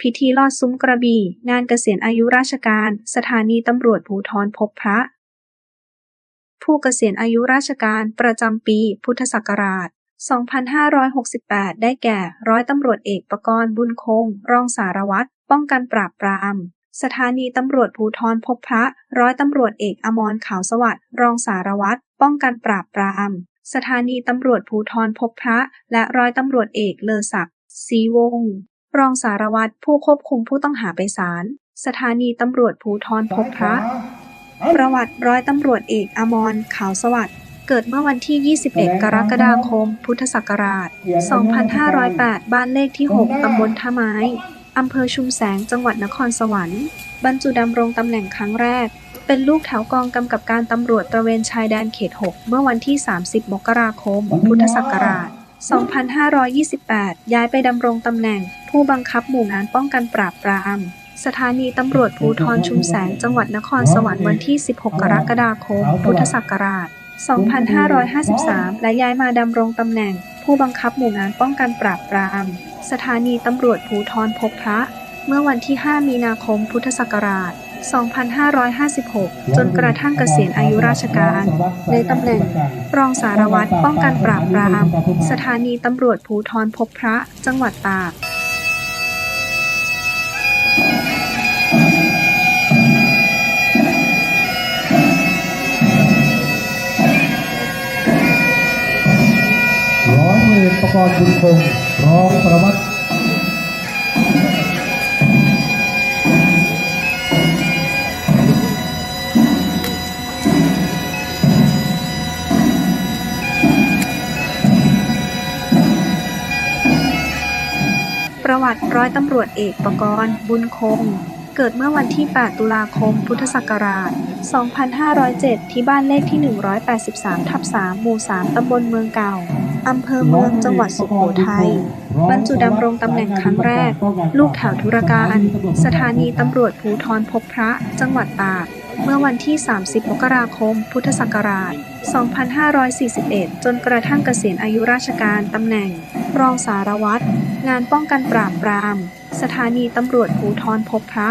พิธีลอดซุ้มกระบี่ งานเกษียณอายุราชการ สถานีตำรวจภูธรพบพระ ผู้เกษียณอายุราชการประจำปี พุทธศักราช 2568 ได้แก่ ร้อยตำรวจเอกประกรณ์บุญคง รองสารวัตร ป้องกันปราบปราม สถานีตำรวจภูธรพบพระ ร้อยตำรวจเอกอมรขาวสวัสดิ์ รองสารวัตร ป้องกันปราบปราม สถานีตำรวจภูธรพบพระ และร้อยตำรวจเอกเลอศักดิ์ศรีวงศ์ รองสารวัตรผู้ควบคุมผู้ต้องหาไปศาล สถานีตำรวจภูธรพบพระ ประวัติร้อยตำรวจเอกอมรขาวสวัสดิ์เกิดเมื่อวันที่ 21 กรกฎาคม พุทธศักราช 2508 บ้านเลขที่ 6 ตำบลท่าไม้ อำเภอชุมแสง จังหวัดนครสวรรค์ บรรจุดำรงตำแหน่งครั้งแรก เป็นลูกแถวกองกำกับการตำรวจตระเวนชายแดนเขต 6 เมื่อวันที่ 30 มกราคม พุทธศักราช 2528 ย้ายไปดำรงตำแหน่ง ผู้บังคับหมู่งานป้องกันปราบปราม สถานีตำรวจภูธรชุมแสงจังหวัดนครสวรรค์วันที่ 16 กรกฎาคม พุทธศักราช 2553 และย้ายมาดำรงตำแหน่ง ผู้บังคับหมู่งานป้องกันปราบปราม สถานีตำรวจภูธรพบพระ เมื่อวันที่ 5 มีนาคม พุทธศักราช 2556 จนกระทั่งเกษียณอายุราชการ ในตำแหน่ง รองสารวัตรป้องกันปราบปราม สถานีตำรวจภูธรพบพระ จังหวัดตากร้อยเอกประกรณ์บุญคงรองสารวัตร ประวัติร้อยตำรวจเอกประกรณ์ บุญคง เกิดเมื่อวันที่ 8 ตุลาคม พุทธศักราช 2507 ที่บ้านเลขที่ 183 ทับ 3 หมู่ 3 ตำบลเมืองเก่า อำเภอเมืองจังหวัดสุโขทัย บรรจุดำรงตำแหน่งครั้งแรก ลูกแถวธุรการ สถานีตำรวจภูธรพบพระ จังหวัดตากเมื่อวันที่ 30 มกราคม พุทธศักราช 2541 จนกระทั่งเกษียณอายุราชการตำแหน่ง รองสารวัตร งานป้องกันปราบปราม สถานีตำรวจภูธรพบพระ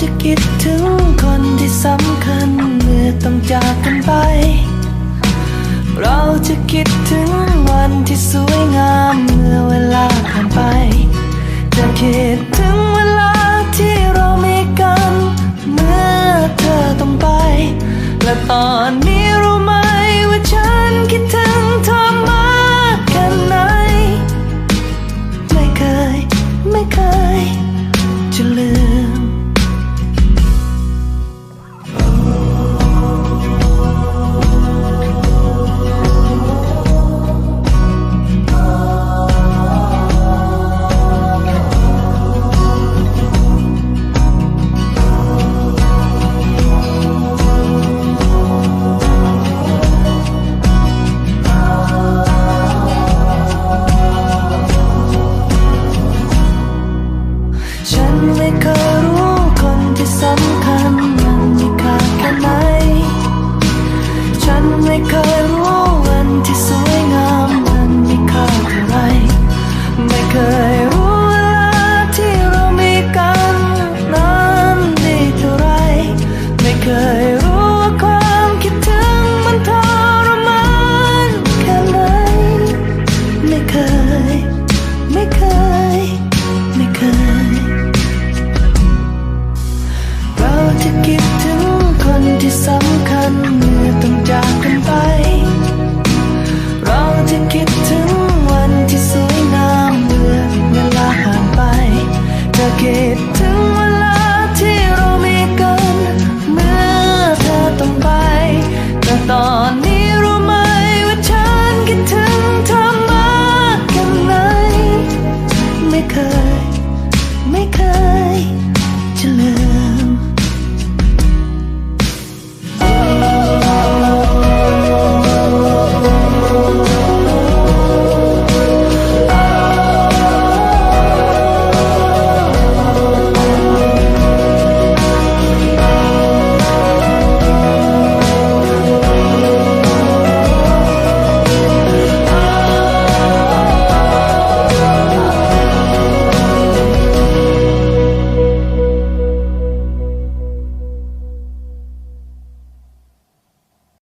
จะคิดถึงคนที่สำคัญเมื่อต้องจากกันไป เราจะคิดถึงวันที่สวยงามเมื่อเวลาผ่านไป